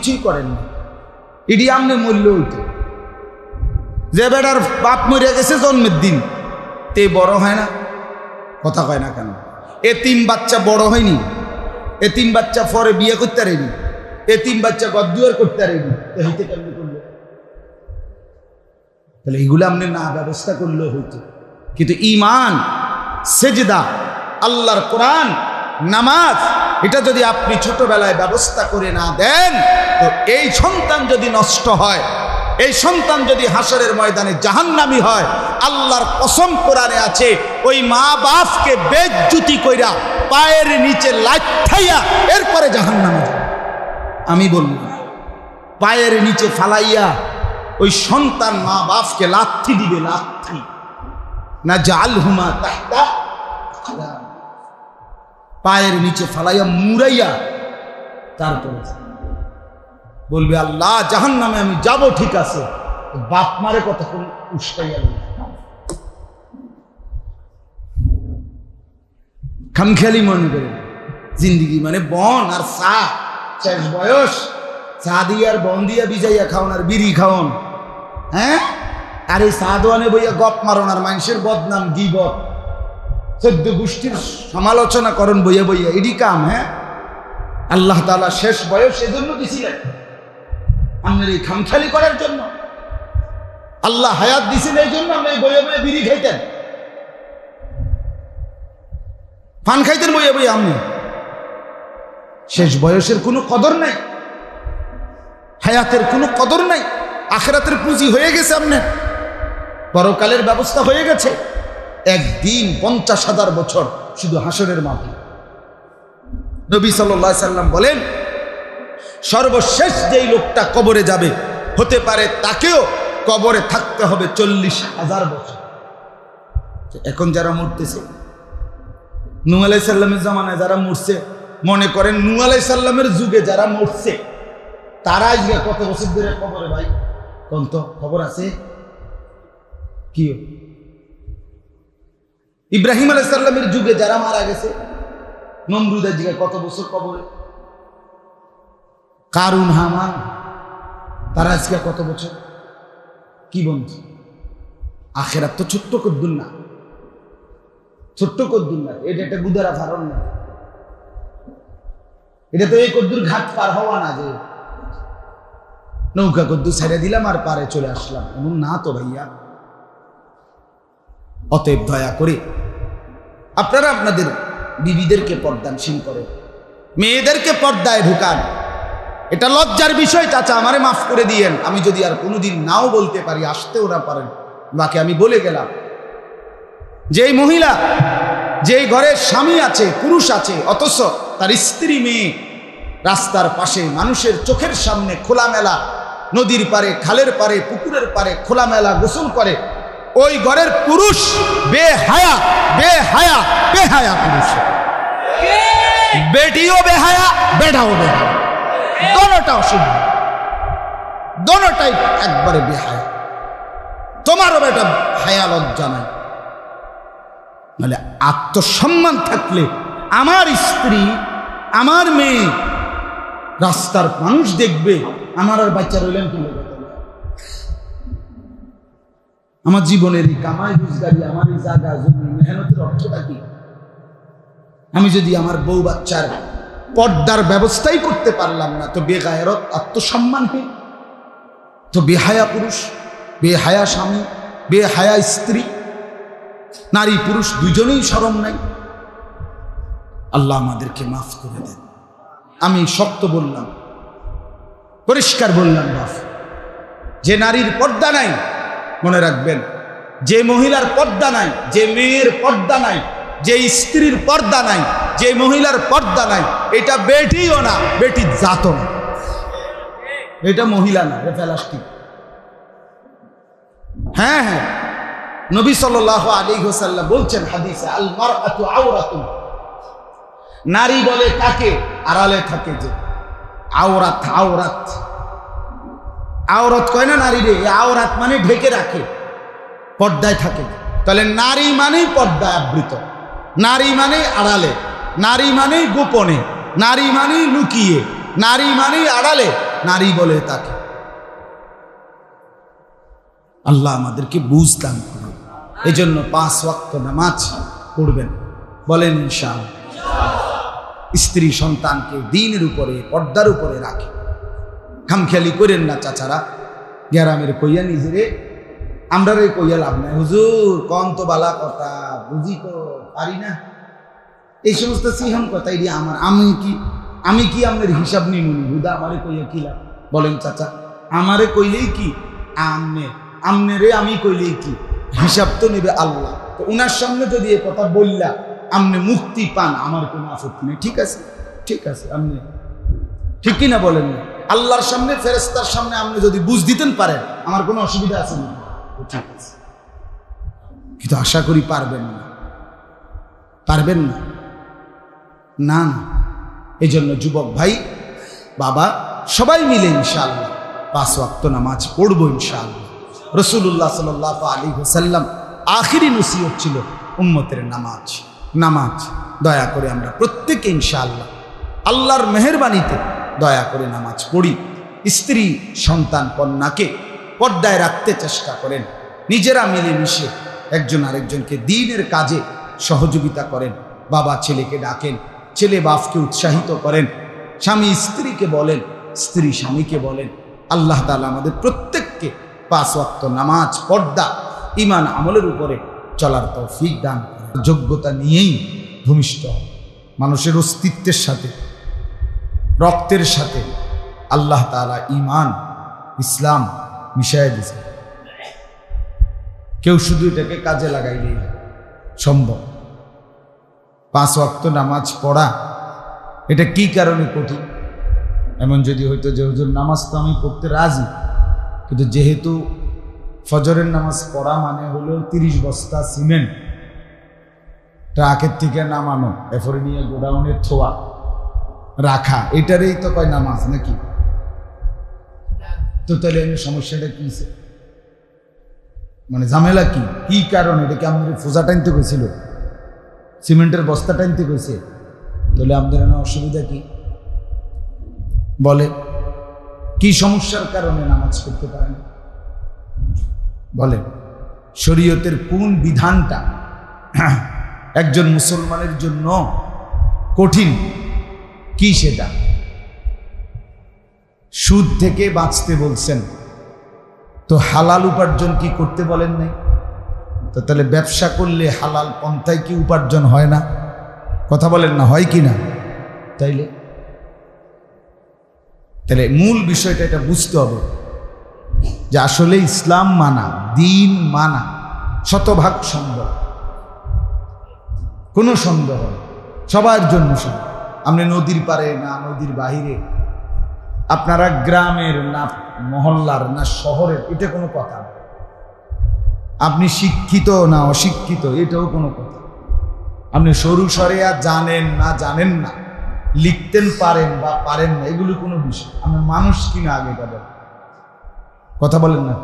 কিছুই করেন না। ইডি আমনে মূল্য হইত। যে বেটার বাপ মরিয়া গেছে জন্মের দিন, তে বড় হয় না? কথা কয় না কেন? এ তিন বাচ্চা বড় হয়নি। এ তিন বাচ্চা পরে বিয়ে করতে পারেনি। এ তিন বাচ্চা গদ্দুয়ার করতে পারেনি। এ হইতে কেমনি করল? তাহলে এগুলো আপনি না ব্যবস্থা করলেও হইতো। কিন্তু ইমান সেজদা, আল্লাহর কোরআন, নামাজ এটা যদি আপনি ছোটবেলায় ব্যবস্থা করে না দেন, তো এই সন্তান যদি নষ্ট হয়, এই সন্তান যদি হাসরের ময়দানে জাহান্নামি হয়, আল্লাহর কসম কোরআনে আছে, ওই মা বাপকে বেজ্জুতি কইরা পায়ের নিচে লাইথাইয়া এরপরে জাহান্নামে আমি বলব পায়ের নিচে ফালাইয়া ওই সন্তান মা বাপকে লাথি দিবে লাথি না জাল হুমা তাহতা। পায়ের নিচে ফালাইয়া মুরাইয়া তারপরে বলবে, আল্লাহ জাহান নামে আমি যাব, ঠিক আছে। বাপ মারে কতক্ষণ উস্কাইয়া খামখেয়ালি মনে করে, জিন্দিগি মানে বন আর চা, শেষ বয়স। চা দিয়ে আর বন দিয়া বিজাইয়া খাওন আর বিড়ি খাওন। হ্যাঁ? আর এই চা দোয়ানে বইয়া গপ মারন আর মানুষের বদনাম গিবত। চোদ্দ গোষ্ঠীর সমালোচনা করন, বইয়া বইয়া। এডি কাম হ্যাঁ? আল্লাহ তালা শেষ বয়স এজন্য দিছিলেন। আপনার এই খামখেয়ালি করার জন্য। আল্লাহ হায়াত দিছেন এই জন্য আপনি বইয়া বইয়া বিড়ি খাইতেন। পান খাইতেন বইয়া বইয়া আপনি। শেষ বয়সের কোনো কদর নাই। হায়াতের কোনো কদর নাই। আখেরাতের পুঁজি হয়ে গেছে আপনার। পরকালের ব্যবস্থা হয়ে গেছে। একদিন পঞ্চাশ হাজার বছর শুধু হাসরের মাঠে নবী সাল্লাহ সাল্লাম বলেন, সর্বশেষ যেই লোকটা কবরে যাবে, হতে পারে তাকেও কবরে থাকতে হবে চল্লিশ হাজার বছর। এখন যারা মরতেছে নু সাল্লামের জামানায় যারা মরছে, মনে করেন নু সাল্লামের যুগে যারা মরছে, তারা আজকে কত বছর ধরে খবরে ভাই? কোন তো খবর আছে? কি? ইব্রাহিম আলাই সাল্লামের যুগে যারা মারা গেছে নমরুদ আজকে কত বছর কবরে? কারুন, হামান, তারা আজকে কত বছর? কি বন্ধু? আখেরাত তো ছোট্ট কদ্দুর না। ছোট্ট কদ্দুর না, এটা একটা গুদারা ফারণ না। এটা তো এই কদ্দুর ঘাট পার হওয়া না যে। নৌকা কদ্দুর ছেড়ে দিলাম আর পারে চলে আসলাম। এমন না তো ভাইয়া। অতএব দয়া করে আপনারা আপনাদের বিবিদেরকে পর্দানশীল করেন। মেয়েদেরকে পর্দায় ঢুকান। এটা লজ্জার বিষয়, চাচা, আমারে মাফ করে দিয়েন। আমি যদি আর কোনোদিন নাও বলতে পারি, আসতেও না পারেন। বাকি আমি বলে গেলাম, যেই মহিলা, যেই ঘরে স্বামী আছে, পুরুষ আছে, অথচ তার স্ত্রী মেয়ে, রাস্তার পাশে মানুষের চোখের সামনে খোলামেলা, নদীর পারে খালের পারে পুকুরের পারে খোলামেলা গোসল করে, ওই ঘরের পুরুষ বেহায়া বেহায়া বেহায়া পুরুষ। বেটিও বেহায়া, বেটাও বেহায়া। দোনোটা অশুদ্ধ দোনোটাই একবারে বেহায়া। তোমারও বেটা হায়া লজ্জা নাই। মানে আত্মসম্মান থাকলে আমার স্ত্রী, আমার মেয়ে, রাস্তার মানুষ দেখবে, আমার আর বাচ্চা রইলেন কি আমার জীবনের এই কামাই, রোজগারি, আমার এই জমি, মেহনতের অর্থটা কি? আমি যদি আমার বউ বাচ্চার পর্দার ব্যবস্থাই করতে পারলাম না, তো বেগায়রত আত্মসম্মানহীন তো বেহায়া পুরুষ, বেহায়া স্বামী, বেহায়া স্ত্রী, নারী পুরুষ দুজনেই সরম নাই। আল্লাহ আমাদেরকে মাফ করে দেন। আমি শক্ত বললাম, পরিষ্কার বললাম, বাফ। যে নারীর পর্দা নাই মনে রাখবেন, যে মহিলার পর্দা নাই, যে মেয়ের পর্দা নাই, যে স্ত্রীর পর্দা নাই, যে মহিলার পর্দা নাই, এটা বেটিও না, বেটি জাত না। এটা মহিলা না, এটা হ্যাঁ হ্যাঁ। নবী সাল আলী হোসাল্লাম বলছেন হাদিসে আল মার আওরাতুন। নারী বলে কাকে, আড়ালে থাকে যে। আওরাত আওরাত। আওরাত কয় না নারী রে? আওরাত মানে ঢেকে রাখে, পর্দায় থাকে। তাহলে নারী মানেই পর্দায় আবৃত, নারী মানেই আড়ালে, নারী মানেই গোপনে, নারী মানেই লুকিয়ে, নারী মানেই আড়ালে, নারী বলে তাকে। আল্লাহ আমাদেরকে বুঝ দান করুন। এই জন্য পাঁচ ওয়াক্ত নামাজ পড়বেন। বলেন ইনশাল স্ত্রী সন্তানকে দিনের উপরে, পর্দার উপরে রাখে। খামখেয়ালি করেন না, চাচারা। গ্যারামের কইয়া নিজেরে আমরা রে কইয়া লাভ নাই। হুজুর কম তো বালা কথা, বুঝি তো পারি না। এই সমস্ত সিহম কথা এটি আমার, আমি কি আমি কি আপনার হিসাব নিমুনি হুদা আমারে কইয়া কি লাভ? বলেন চাচা, আমারে কইলেই কি? আমনে, আমনেরে আমি কইলেই কি? হিসাব তো নেবে আল্লাহ। তো উনার সামনে যদি এ কথা বললা, আমনে মুক্তি পান, আমার কোনো আপত্তি নেই। ঠিক আছে ঠিক আছে আপনি ঠিক কিনা বলেন না? আল্লাহর সামনে ফেরেস্তার সামনে আপনি যদি বুঝ দিতেন পারেন, আমার কোনো অসুবিধা আছে না। ঠিক আছে। কিন্তু আশা করি পারবেন না। পারবেন না? না এই জন্য যুবক ভাই, বাবা, সবাই মিলে ইনশাআল্লাহ পাঁচ ওয়াক্ত নামাজ পড়ব ইনশাআল্লাহ। রসুল্লাহ সাল আলী হোসাল্লাম আখিরি নসিহত ছিল উম্মতের নামাজ। নামাজ দয়া করে আমরা প্রত্যেকে ইনশাআল্লাহ আল্লাহর মেহরবানিতে দয়া করে নামাজ পড়ি স্ত্রী সন্তান কন্যাকে পর্দায় রাখতে চেষ্টা করেন নিজেরা মিলেমিশে একজন আরেকজনকে দিনের কাজে সহযোগিতা করেন বাবা ছেলেকে ডাকেন, ছেলে বাপকে উৎসাহিত করেন, স্বামী স্ত্রীকে বলেন, স্ত্রী স্বামীকে বলেন, আল্লাহ তালা আমাদের প্রত্যেককে পাঁচ ওয়াক্ত নামাজ, পর্দা ইমান আমলের উপরে চলার তৌফিক দান। যোগ্যতা নিয়েই ভূমিষ্ঠ। মানুষের অস্তিত্বের সাথে রক্তের সাথে আল্লাহ তালা ইমান ইসলাম মিশাই দিয়েছে কেউ শুধু এটাকে কাজে লাগাইলেই সম্ভব। পাঁচ ওয়াক্ত নামাজ পড়া, এটা কি কারণে কঠিন? এমন যদি হয়তো যে হুজুর নামাজ তো আমি পড়তে রাজি, কিন্তু যেহেতু ফজরের নামাজ পড়া মানে হলো তিরিশ বস্তা সিমেন্ট ট্রাকের থেকে নামানো, এরপরে নিয়ে গোডাউনে থোয়া। রাখা, এটারই তো কয় নামাজ, নাকি? তো তাহলে আমি সমস্যাটা কি মানে ঝামেলা কি? কি কারণ? এটাকে আমাদের ফোজা টানতে গেছিল সিমেন্টের বস্তা টানতে গেছে তাহলে আমাদের অসুবিধা কি? বলে, কি সমস্যার কারণে নামাজ করতে পারেন? বলে, শরীয়তের কোন বিধানটা একজন মুসলমানের জন্য কঠিন? কি সেটা? সুদ থেকে বাঁচতে বলছেন। তো হালাল উপার্জন কি করতে বলেন নাই? তো তাহলে ব্যবসা করলে হালাল পন্থায় কি উপার্জন হয় না? কথা বলেন না, হয় কি না? তাইলে? তাহলে মূল বিষয়টা এটা বুঝতে হবে যে আসলে ইসলাম মানা, দিন মানা, শতভাগ সম্ভব। কোনো সন্দেহ সবার জন্য সম্ভব। আপনি নদীর পারে না, নদীর বাহিরে। আপনারা গ্রামের না মহল্লার না শহরের, এটা কোনো কথা আপনি শিক্ষিত না অশিক্ষিত, এটাও কোনো কথা। আপনি সরু সরেয়া জানেন না জানেন না, লিখতেন পারেন বা পারেন না, এগুলো কোনো বিষয়। আপনি মানুষ কিনা আগে এটা কথা বলেন না।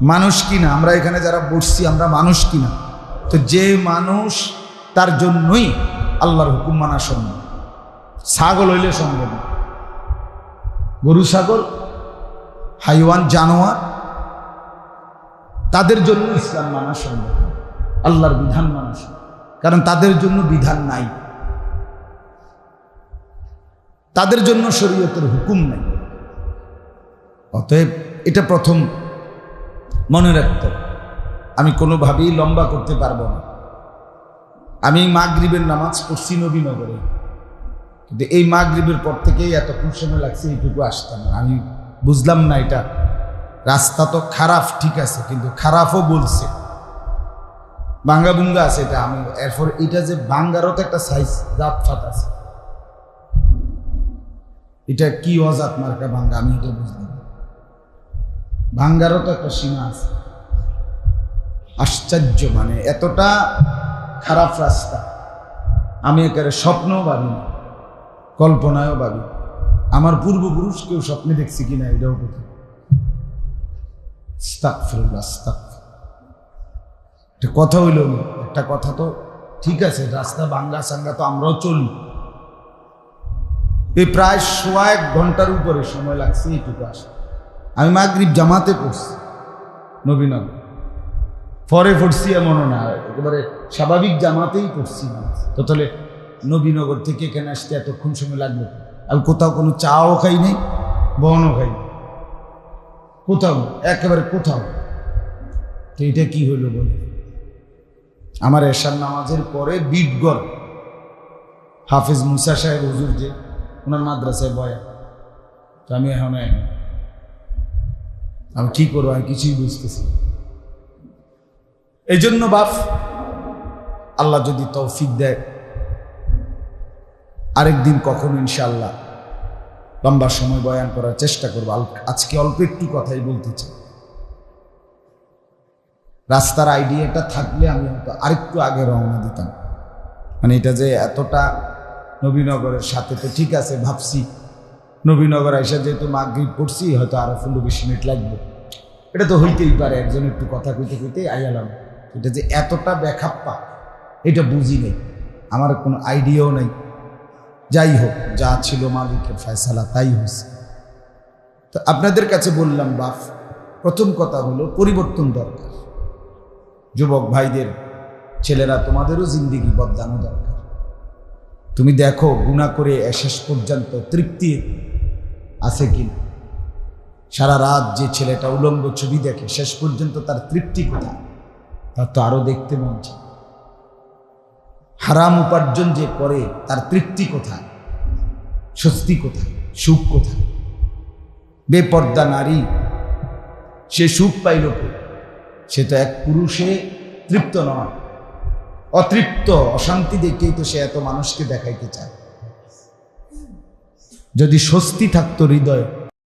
মানুষ কিনা, আমরা এখানে যারা বসছি আমরা মানুষ কিনা? তো যে মানুষ, তার জন্যই আল্লাহর হুকুম মানা সম্ভব। ছাগল হইলে সম্ভব গরু, ছাগল, হাইওয়ান, জানোয়ার, তাদের জন্য ইসলাম মানা সম্ভব আল্লাহর বিধান মানা কারণ তাদের জন্য বিধান নাই। তাদের জন্য শরীয়তের হুকুম নাই। অতএব এটা প্রথম মনে রাখতে আমি কোনোভাবেই লম্বা করতে পারব না। আমি মাগরিবের নামাজ পড়ছি নবীনগরে। কিন্তু এই মাগরিবের পর থেকেই এতক্ষণ সময় লাগছে, এইটুকু আসতাম না। আমি বুঝলাম না এটা। রাস্তা তো খারাপ, ঠিক আছে, কিন্তু খারাপও বলছে। বাঙ্গা বুঙ্গা আছে এটা, আমি এরপর এটা যে বাঙ্গারও তো একটা সাইজ জাত ফাত আছে। এটা কি অজাত মার্কা বাঙ্গা, আমি এটা বুঝলাম। ভাঙ্গারও তো একটা সীমা আছে। আশ্চর্য মানে এতটা খারাপ রাস্তা। আমি একেবারে স্বপ্নও ভাবি না কল্পনায়ও ভাবি আমার পূর্বপুরুষ কেউ স্বপ্নে দেখছি কিনা এটাও কথা। একটা কথা হইল না, একটা কথা তো ঠিক আছে রাস্তা বাঙ্গা সাঙ্গা তো আমরাও চলি। এই প্রায় সোয়া এক ঘণ্টার উপরে সময় লাগছে এইটুকু আসে। আমি মাগরিব জামাতে পড়ছি নবীনগর। পরে পড়ছি এমনও না একেবারে স্বাভাবিক জামাতেই পড়ছি। নামাজ। তো তাহলে নবীনগর থেকে এখানে আসতে এতক্ষণ সময় লাগল। আমি কোথাও কোনো চাও খাই নাই, বনও খাই কোথাও, একেবারে কোথাও। তো এটা কি হইল বলে? আমার এশার নামাজের পরে বিটগড়, হাফিজ মুসা সাহেব হুজুর যে, ওনার মাদ্রাসায় বয়া তো আমি এখন আমি কি করব, আমি কিছুই বুঝতেছি এই জন্য বাপ, আল্লাহ যদি তৌফিক দেয় আরেকদিন কখন ইনশাল্লাহ লম্বা সময় বয়ান করার চেষ্টা করব। আজকে অল্প একটু কথাই বলতে চাই। রাস্তার আইডিয়াটা থাকলে আমি হয়তো আরেকটু আগে রওনা দিতাম। মানে এটা যে এতটা নবীনগরের সাথে তো ঠিক আছে, ভাবছি। নবীনগর আইসা যেহেতু মাগরিব পড়ছি, হয়তো আরও পনেরো বিশ মিনিট লাগবে। এটা তো হইতেই পারে, একজন একটু কথা কইতে কইতে আইয়ালাম এটা যে এতটা ব্যাখাপ্পা এটা বুঝি নেই। আমার কোনো আইডিয়াও নেই। যাই হোক যা ছিল মালিকের ফয়সালা তাই হয়েছে। তো আপনাদের কাছে বললাম বাপ প্রথম কথা হলো পরিবর্তন দরকার। যুবক ভাইদের, ছেলেরা তোমাদেরও জিন্দিগি বদলানো দরকার। তুমি দেখো গুণা করে শেষ পর্যন্ত তৃপ্তি আছে কি সারা রাত যে ছেলেটা উলঙ্গ ছবি দেখে শেষ পর্যন্ত তার তৃপ্তি কোথায়? তার তো আরও দেখতে মন চায়। হারাম উপার্জন যে করে, তার তৃপ্তি কোথায়? স্বস্তি কোথায়? সুখ কোথায়? বেপর্দা নারী, সে সুখ পাইল? সে তো এক পুরুষে তৃপ্ত নয়। অতৃপ্ত, অশান্তি দেখেই তো সে এত মানুষকে দেখাইতে চায়। যদি স্বস্তি থাকতো হৃদয়ে